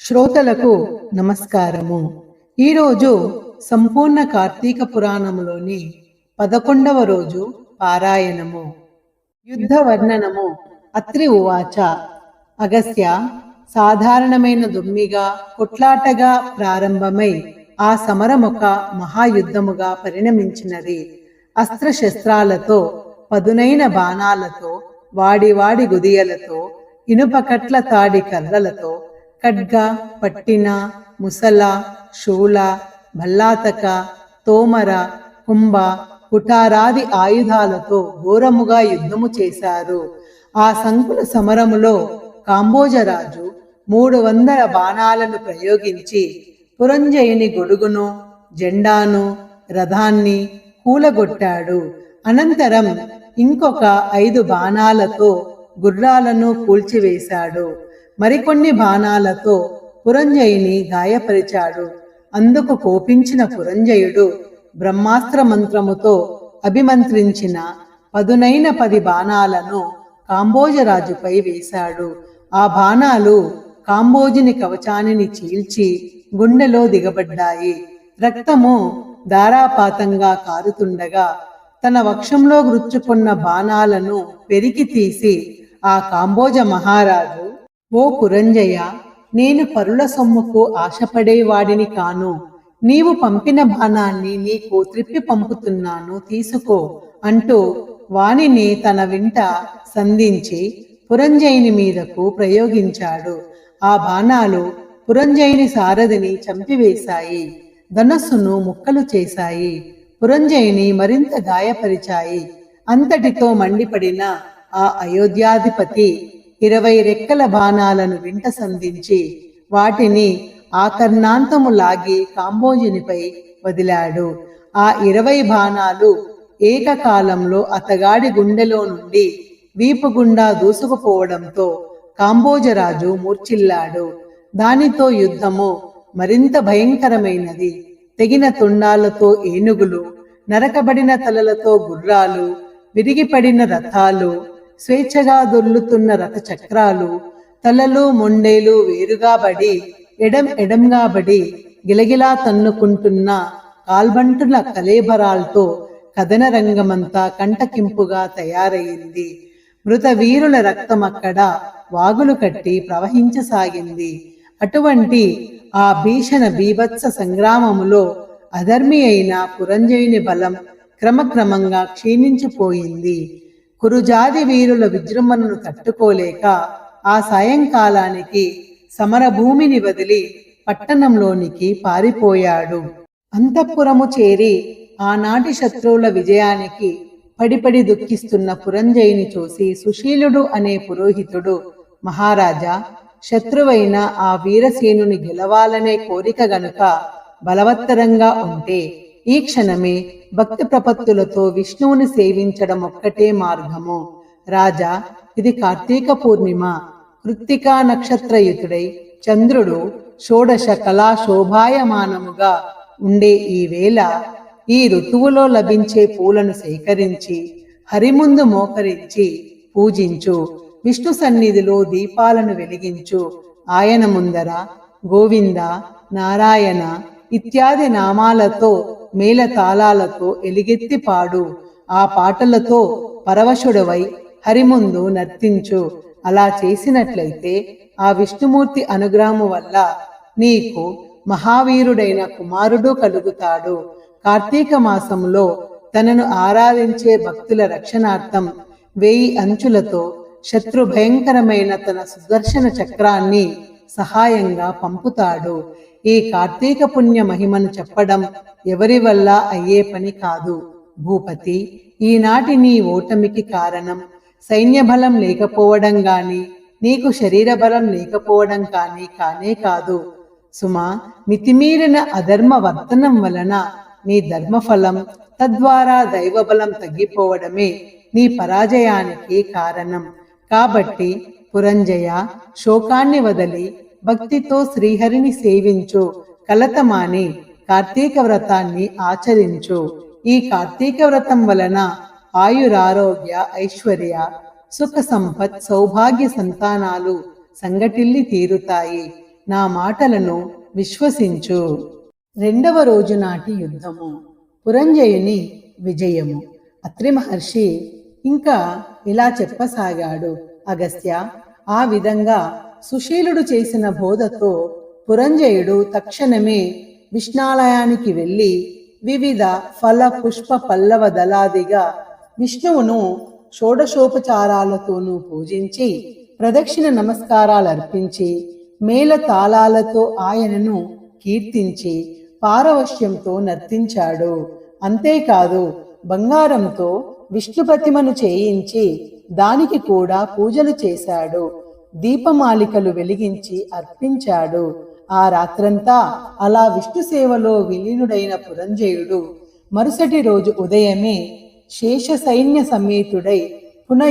శ్రోతలకు నమస్కారము. ఈరోజు సంపూర్ణ కార్తీక పురాణములోని పదకొండవ రోజు పారాయణము. యుద్ధ వర్ణనము. అత్రి ఉవాచ. అగస్త్య సాధారణమైన దుమ్మిగా కొట్లాటగా ప్రారంభమై ఆ సమరమొక మహాయుద్ధముగా పరిణమించినది. అస్త్రశస్త్రాలతో పదునైన బాణాలతో వాడి వాడి గుదియలతో ఇనుపకట్ల తాడి కర్రలతో ఖడ్గ పట్టిన ముసల శూల భల్లాతక తోమర కుంభ కుటారాది ఆయుధాలతో ఘోరముగా యుద్ధము చేశారు. ఆ సంకుల సమరములో కాంబోజరాజు మూడు వందల బాణాలను ప్రయోగించి పురంజయుని గొడుగును జెండాను రథాన్ని కూలగొట్టాడు. అనంతరం ఇంకొక ఐదు బాణాలతో గుర్రాలను కూల్చివేశాడు. మరికొన్ని బాణాలతో పురంజయుని గాయపరిచాడు. అందుకు కోపించిన పురంజయుడు బ్రహ్మాస్త్ర మంత్రముతో అభిమంత్రించిన పదునైన పది బాణాలను కాంబోజరాజుపై వేశాడు. ఆ బాణాలు కాంబోజుని కవచానిని చీల్చి గుండెలో దిగబడ్డాయి. రక్తము ధారాపాతంగా కారుతుండగా తన వక్షంలో గుచ్చుకున్న బాణాలను పెరికి తీసి ఆ కాంబోజ మహారాజు ఓ పురంజయ నేను పరుల సొమ్ముకు ఆశపడేవాడిని కాను. నీవు పంపిన బాణాన్ని నీకు త్రిప్పి పంపుతున్నాను తీసుకో అంటూ వానిని తన వింట సంధించి పురంజయుని మీదకు ప్రయోగించాడు. ఆ బాణాలు పురంజయుని సారథిని చంపివేశాయి. ధనస్సును ముక్కలు చేశాయి. పురంజయుని మరింత గాయపరిచాయి. అంతటితో మండిపడిన ఆ అయోధ్యాధిపతి ఇరవై రెక్కల బాణాలను వింట సంధించి వాటిని ఆకర్ణాంతము లాగి కాంబోజునిపై వదిలాడు. ఆ ఇరవై బాణాలు ఏకకాలంలో అతగాడి గుండెలో నుండి వీపు గుండా దూసుకుపోవడంతో కాంబోజరాజు మూర్చిల్లాడు దానితో యుద్ధము మరింత భయంకరమైనది. తెగిన తుండాలతో ఏనుగులు నరకబడిన తలలతో గుర్రాలు విరిగిపడిన రథాలు స్వేచ్ఛగా దొర్లుతున్న రథ చక్రాలు తలలు మొండేలు వేరుగా బడి ఎడం ఎడంగా బడి గిలగిలా తన్నుకుంటున్న కాల్బంటుల కలేబరాలతో కథన రంగమంతా కంటకింపుగా తయారయింది మృత వీరుల రక్తం అక్కడ వాగులు కట్టి ప్రవహించసాగింది. అటువంటి ఆ భీషణ బీభత్స సంగ్రామములో అధర్మి అయిన పురంజయుని బలం క్రమక్రమంగా క్షీణించిపోయింది. కురుజాది వీరుల విజృంభణను తట్టుకోలేక ఆ సాయంకాలానికి సమరభూమిని వదిలి పట్టణంలోనికి పారిపోయాడు. అంతఃపురము చేరి ఆనాటి శత్రువుల విజయానికి పడిపడి దుఃఖిస్తున్న పురంజయుని చూసి సుశీలుడు అనే పురోహితుడు మహారాజా శత్రువైన ఆ వీరసేనుని గెలవాలనే కోరిక గనుక బలవత్తరంగా ఉంటే ఈ క్షణమే భక్తి ప్రపత్తులతో విష్ణువుని సేవించడం ఒక్కటే మార్గము. రాజా ఇది కార్తీక పూర్ణిమ. కృత్తికా నక్షత్రయుతుడై చంద్రుడు షోడశ కళా శోభాయమానముగా ఉండే ఈ వేళ ఈ ఋతువులో లభించే పూలను సేకరించి హరిముందు మోకరించి పూజించు. విష్ణు సన్నిధిలో దీపాలను వెలిగించు. ఆయన ముందర గోవింద నారాయణ ఇత్యాది నామాలతో మేళతాళాలతో ఎలిగెత్తి పాడు. ఆ పాటలతో పరవశుడవై హరిముందు నర్తించు. అలా చేసినట్లయితే ఆ విష్ణుమూర్తి అనుగ్రహము వల్ల నీకు మహావీరుడైన కుమారుడు కలుగుతాడు. కార్తీక మాసంలో తనను ఆరాధించే భక్తుల రక్షణార్థం వేయి అంచులతో శత్రు భయంకరమైన తన సుదర్శన చక్రాన్ని సహాయంగా పంపుతాడు. ఈ కార్తీక పుణ్య మహిమను చెప్పడం ఎవరి వల్ల అయ్యే పని కాదు. భూపతి ఈనాటి నీ ఓటమికి కారణం సైన్య బలం లేకపోవడం గాని నీకు శరీర బలం లేకపోవడం కానీ కానే కాదు. సుమా మితిమీరిన అధర్మ వర్తనం వలన నీ ధర్మఫలం తద్వారా దైవబలం తగ్గిపోవడమే నీ పరాజయానికి కారణం. కాబట్టి పురంజయ శోకాన్ని వదలి భక్తితో శ్రీహరిని సేవించు. కలతమాని కార్తీక వ్రతాన్ని ఆచరించు. ఈ కార్తీక వ్రతం వలన ఆయురారోగ్య ఐశ్వర్య సుఖ సంపత్ సౌభాగ్య సంతానాలు సంగటిల్లి తీరుతాయి. నా మాటలను విశ్వసించు. రెండవ రోజు నాటి యుద్ధము. పురంజయుని విజయము. అత్రి మహర్షి ఇంకా ఇలా చెప్పసాగాడు. అగస్త్య ఆ విధంగా సుశీలుడు చేసిన బోధతో పురంజయుడు తక్షణమే విష్ణాలయానికి వెళ్ళి వివిధ ఫల పుష్ప పల్లవ దళాదిగా విష్ణువును షోడశోపచారాలతోనూ పూజించి ప్రదక్షిణ నమస్కారాలు అర్పించి మేళ తాళాలతో ఆయనను కీర్తించి పారవశ్యంతో నర్తించాడు. అంతేకాదు బంగారంతో విష్ణు ప్రతిమను చేయించి దానికి కూడా పూజలు చేశాడు. దీపమాలికలు వెలిగించి అర్పించాడు. ఆ రాత్రంతా అలా విష్ణు సేవలో విలీనుడైన పురంజయుడు మరుసటి రోజు ఉదయమే శేష సైన్య సమేతుడై పునః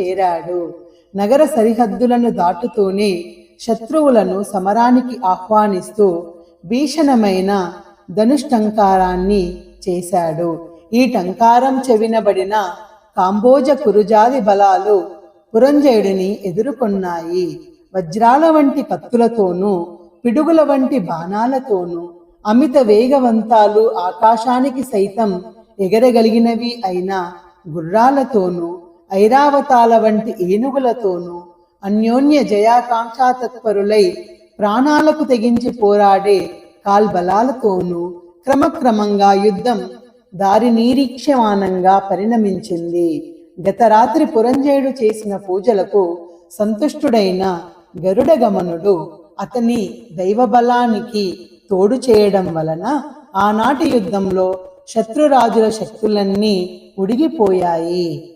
చేరాడు. నగర సరిహద్దులను దాటుతూనే శత్రువులను సమరానికి ఆహ్వానిస్తూ భీషణమైన ధనుష్టంకారాన్ని చేశాడు. ఈ టంకారం చెవినబడిన కాంబోజ కురుజాది బలాలు పురంజయుడిని ఎదుర్కొన్నాయి. వజ్రాల వంటి కత్తులతోనూ పిడుగుల వంటి బాణాలతోనూ అమిత వేగవంతాలు ఆకాశానికి సైతం ఎగరగలిగినవి అయిన గుర్రాలతోనూ ఐరావతాల వంటి ఏనుగులతోనూ అన్యోన్య జయాకాంక్షా తత్పరులై ప్రాణాలకు తెగించి పోరాడే కాల్బలాలతోనూ క్రమక్రమంగా యుద్ధం దారి నిరీక్షమానంగా పరిణమించింది. గత రాత్రి పురంజయుడు చేసిన పూజలకు సంతుష్టుడైన గరుడగమనుడు అతని దైవబలానికి తోడు చేయడం వలన ఆనాటి యుద్ధంలో శత్రురాజుల శక్తులన్నీ ఉడిగిపోయాయి.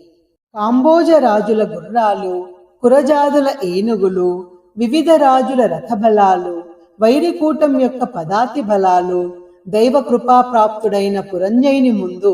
కాంబోజ రాజుల గుర్రాలు కురజాదుల ఏనుగులు వివిధ రాజుల రథబలాలు వైరికూటం యొక్క పదాతి బలాలు దైవ కృపాప్రాప్తుడైన పురంజయుని ముందు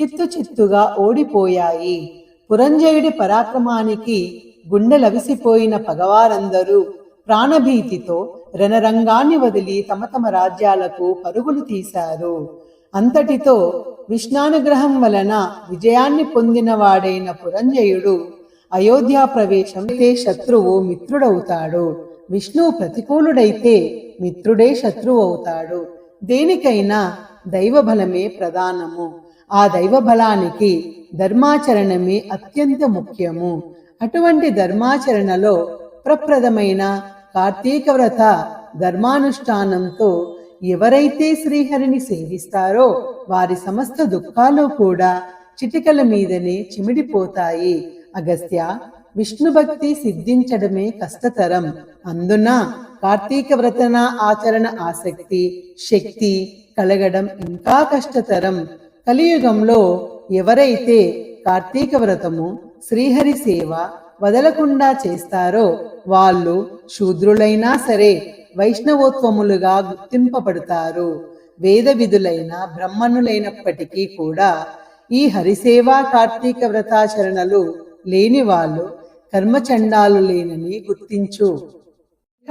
చిత్తు చిత్తుగా ఓడిపోయాయి. పురంజయుడి పరాక్రమానికి గుండెలవిసిపోయిన పగవారందరూ ప్రాణభీతితో రణరంగాన్ని వదిలి తమ తమ రాజ్యాలకు పరుగులు తీశారు. అంతటితో విష్ణానుగ్రహం వలన విజయాన్ని పొందిన వాడైన పురంజయుడు అయోధ్య ప్రవేశం అయితే శత్రువు మిత్రుడవుతాడు? విష్ణువు ప్రతికూలుడైతే మిత్రుడే శత్రువు అవుతాడు దేనికైనా దైవ బలమే ప్రధానము. ఆ దైవ బలానికి ధర్మాచరణమే అత్యంత ముఖ్యము. అటువంటి ధర్మాచరణలో ప్రప్రదమైన కార్తీక వ్రత ధర్మానుష్ఠానంతో ఎవరైతే శ్రీహరిని సేవిస్తారో వారి సమస్త దుఃఖాలు కూడా చిటికల మీదనే చిమిడిపోతాయి. అగస్త్య విష్ణు భక్తి సిద్ధించడమే కష్టతరం. అందున కార్తీక వ్రతన ఆచరణ ఆసక్తి శక్తి కలగడం ఇంకా కష్టతరం. కలియుగంలో ఎవరైతే కార్తీక వ్రతము శ్రీహరి సేవ వదలకుండా చేస్తారో వాళ్ళు శూద్రులైనా సరే వైష్ణవోత్వములుగా గుర్తింపబడతారు. వేద విధులైన బ్రహ్మణులైనప్పటికీ కూడా ఈ హరిసేవా కార్తీక వ్రతాచరణలు లేని వాళ్ళు కర్మచండాలు లేనని గుర్తించు. ఇక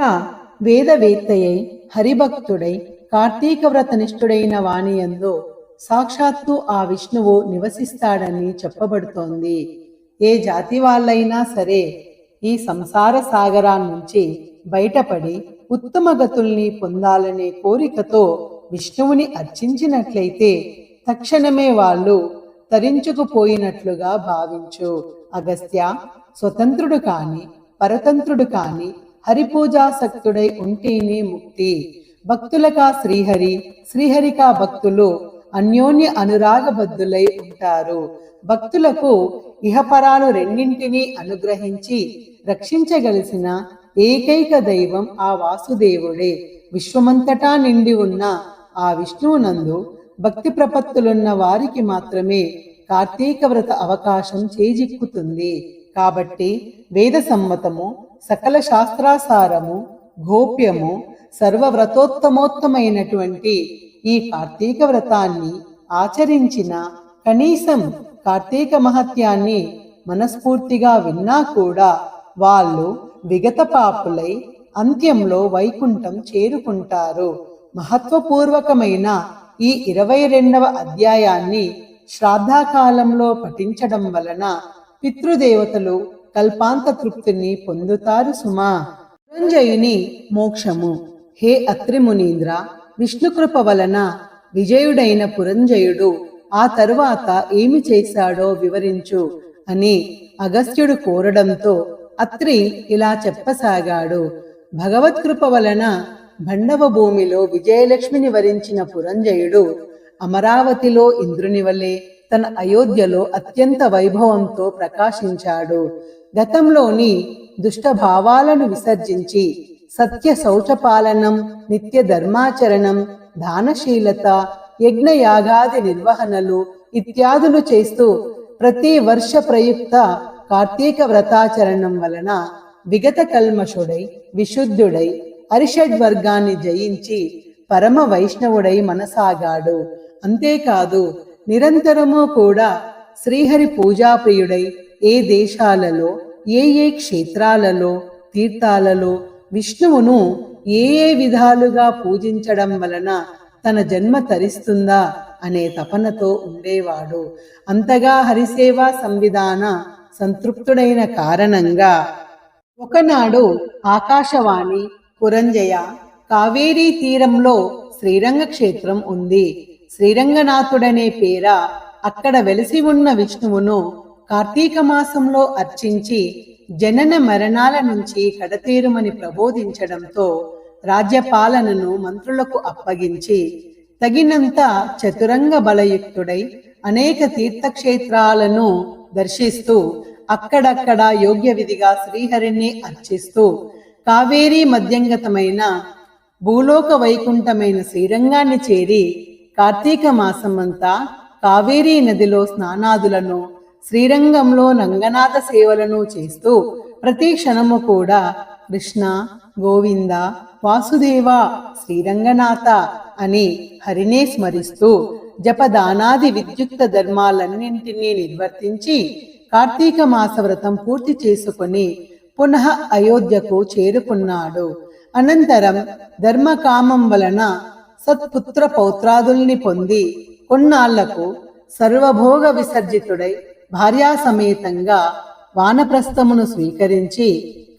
వేదవేత్తయై హరిభక్తుడై కార్తీక వ్రతనిష్ఠుడైన వాణియందు సాక్షాత్తు ఆ విష్ణువు నివసిస్తాడని చెప్పబడుతోంది. ఏ జాతి వాళ్ళైనా సరే ఈ సంసార సాగరాన్నించి బయటపడి ఉత్తమ గతుల్ని పొందాలనే కోరికతో విష్ణువుని అర్చించినట్లయితే తక్షణమే వాళ్ళు తరించుకుపోయినట్లుగా భావించు. అగస్త్య స్వతంత్రుడు కాని పరతంత్రుడు కాని హరిపూజాసక్తుడై ఉంటేనే ముక్తి. భక్తులకా శ్రీహరి శ్రీహరికా భక్తులు అన్యోన్య అనురాగబద్ధులై ఉంటారు. భక్తులకు ఇహపరాలు రెండింటినీ అనుగ్రహించి రక్షించగలిసిన ఏకైక దైవం ఆ వాసుదేవుడే. విశ్వమంతటా నిండి ఉన్న ఆ విష్ణువునందు భక్తి ప్రపత్తులున్న వారికి మాత్రమే కార్తీక వ్రత అవకాశం చేజిక్కుతుంది. కాబట్టి వేద సమ్మతము సకల శాస్త్రాసారము గోప్యము సర్వవ్రతోత్తమోత్తమైనటువంటి ఈ కార్తీక వ్రతాన్ని ఆచరించిన కనీసం కార్తీక మహత్యాన్ని మనస్ఫూర్తిగా విన్నా కూడా వాళ్ళు విగత పాపులై అంత్యంలో వైకుంఠం చేరుకుంటారు. మహత్వపూర్వకమైన ఈ ఇరవై రెండవ అధ్యాయాన్ని శ్రాద్ధాకాలంలో పఠించడం వలన పితృదేవతలు కల్పాంత తృప్తిని పొందుతారు సుమా. పురంజయుని మోక్షము. హే అత్రి మునీంద్ర విష్ణుకృప వలన విజయుడైన పురంజయుడు ఆ తరువాత ఏమి చేశాడో వివరించు అని అగస్త్యుడు కోరడంతో అత్రి ఇలా చెప్పసాగాడు. భగవత్కృప వలన భండవ భూమిలో విజయలక్ష్మిని వరించిన పురంజయుడు అమరావతిలో ఇంద్రుని వలె తన అయోధ్యలో అత్యంత వైభవంతో ప్రకాశించాడు. గతంలోని దుష్టభావాలను విసర్జించి సత్య శౌచపాలనం నిత్య ధర్మాచరణం దానశీలత యజ్ఞయాగాది నిర్వహణలు ఇత్యాదులు చేస్తూ ప్రతి వర్ష ప్రయుక్త కార్తీక వ్రతాచరణం వలన విగత కల్మషుడై విశుద్ధుడై అరిషడ్ వర్గాన్ని జయించి పరమ వైష్ణవుడై మనసాగాడు. అంతేకాదు నిరంతరము కూడా శ్రీహరి పూజాప్రియుడై ఏ దేశాలలో ఏ ఏ క్షేత్రాలలో తీర్థాలలో విష్ణువును ఏ ఏ విధాలుగా పూజించడం వలన తన జన్మ తరిస్తుందా అనే తపనతో ఉండేవాడు. అంతగా హరిసేవా సంవిధాన సంతృప్తుడైన కారణంగా ఒకనాడు ఆకాశవాణి పురంజయ కావేరీ తీరంలో శ్రీరంగ క్షేత్రం ఉంది. శ్రీరంగనాథుడనే పేర అక్కడ వెలిసి ఉన్న విష్ణువును కార్తీక మాసంలో అర్చించి జనన మరణాల నుంచి కడతీరుమని ప్రబోధించడంతో రాజ్యపాలనను మంత్రులకు అప్పగించి తగినంత చతురంగ బలయుక్తుడై అనేక తీర్థక్షేత్రాలను దర్శిస్తూ అక్కడక్కడ యోగ్య విధిగా శ్రీహరిని అర్చిస్తూ కావేరీ మధ్యంగతమైన భూలోక వైకుంఠమైన శ్రీరంగాన్ని చేరి కార్తీక మాసమంతా కావేరీ నదిలో స్నానాదులను శ్రీరంగంలో నంగనాథ సేవలను చేస్తూ ప్రతి క్షణము కూడా కృష్ణ గోవింద వాసుదేవ శ్రీరంగనాథ అని హరినే స్మరిస్తూ జపదానాది విద్యుక్త ధర్మాలన్నింటినీ నిర్వర్తించి కార్తీక మాస వ్రతం పూర్తి చేసుకుని పునః అయోధ్యకు చేరుకున్నాడు. అనంతరం ధర్మకామం వలన సత్పుత్ర పౌత్రాదుల్ని పొంది కొన్నాళ్ళకు సర్వభోగ విసర్జితుడై భార్యా సమేతంగా వానప్రస్థమును స్వీకరించి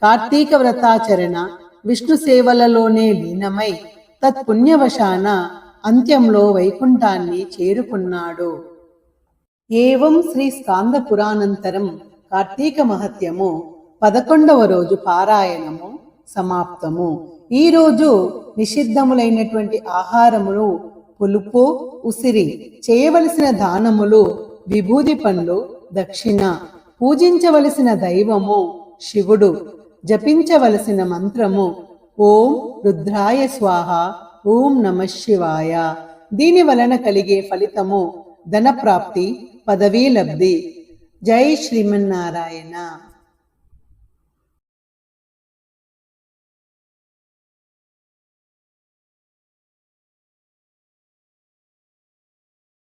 కార్తీక వ్రతాచరణ విష్ణు సేవలలోనే లీనమై తత్పుణ్యవశాన అంత్యంలో వైకుంఠాన్ని చేరుకున్నాడు. ఏవం శ్రీ స్కాంద పురాణంతరం కార్తీక మహత్యము పదకొండవ రోజు పారాయణము సమాప్తము. ఈ రోజు నిషిద్ధములైనటువంటి ఆహారములు పులుపు ఉసిరి చేయవలసిన దానములు విభూది పండ్లు దక్షిణ. పూజించవలసిన దైవము శివుడు. జపించవలసిన మంత్రము ఓం రుద్రాయ స్వాహ ఓం నమ శివాయ. దీని వలన కలిగే ఫలితము ధనప్రాప్తి పదవీ లబ్ధి. జై శ్రీమన్నారాయణ.